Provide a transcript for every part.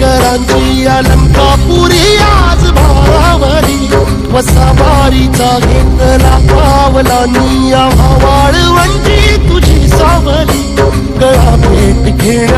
तुझ्या अलंकापुरी आज भारावरी वसावारीचा घेतला पावलांनी वाळवंटी तुझी सावली. कळा भेट घेण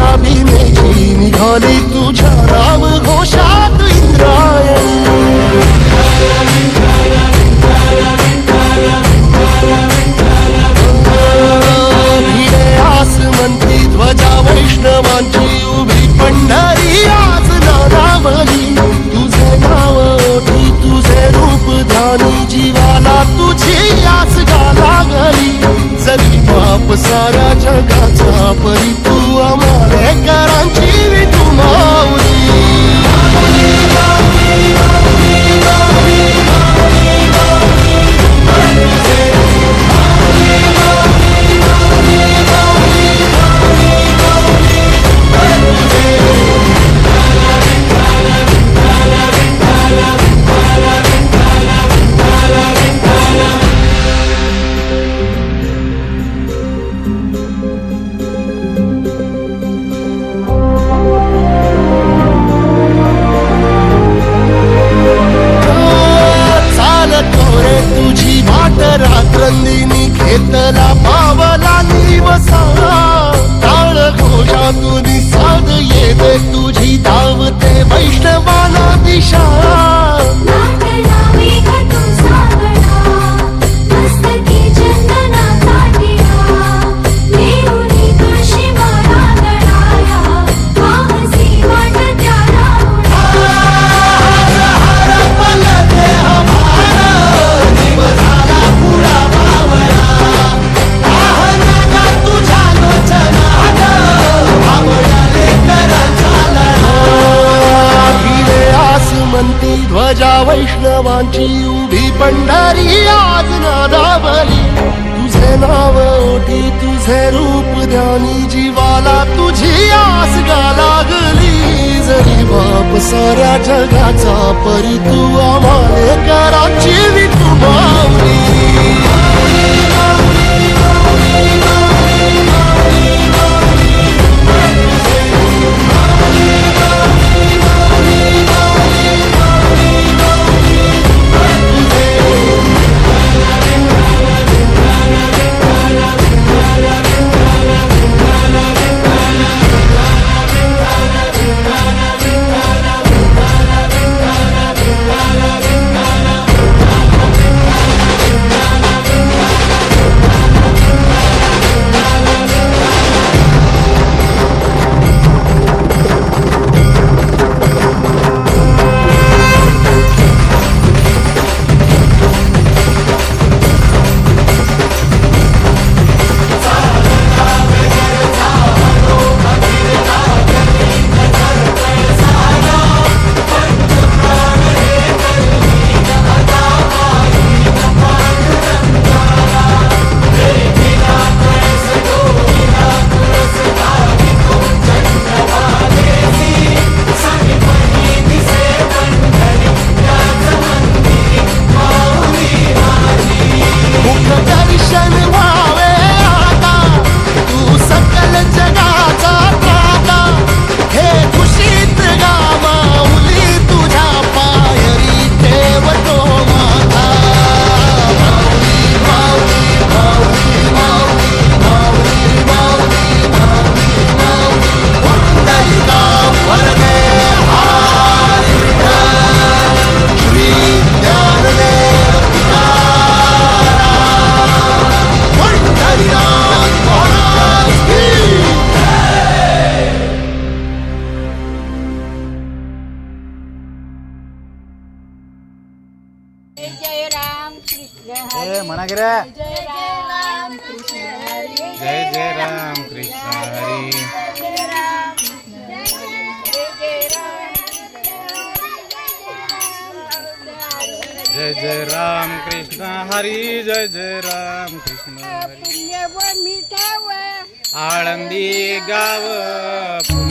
येते तुझी वैष्णवांची उभी पंढरी आज नादावली तुझे नाव ओटी तुझे रूप ध्यानी जीवाला तुझी आस गा लागली. जरी बाप साऱ्या जगाचा परी तू आम्हाला करा ए म्हणा की रे जय राम कृष्ण हरी. जय जय राम कृष्ण हरी जय राम जय जय राम जय जय राम कृष्ण हरी. जय जय राम कृष्ण हरी आळंदी गाव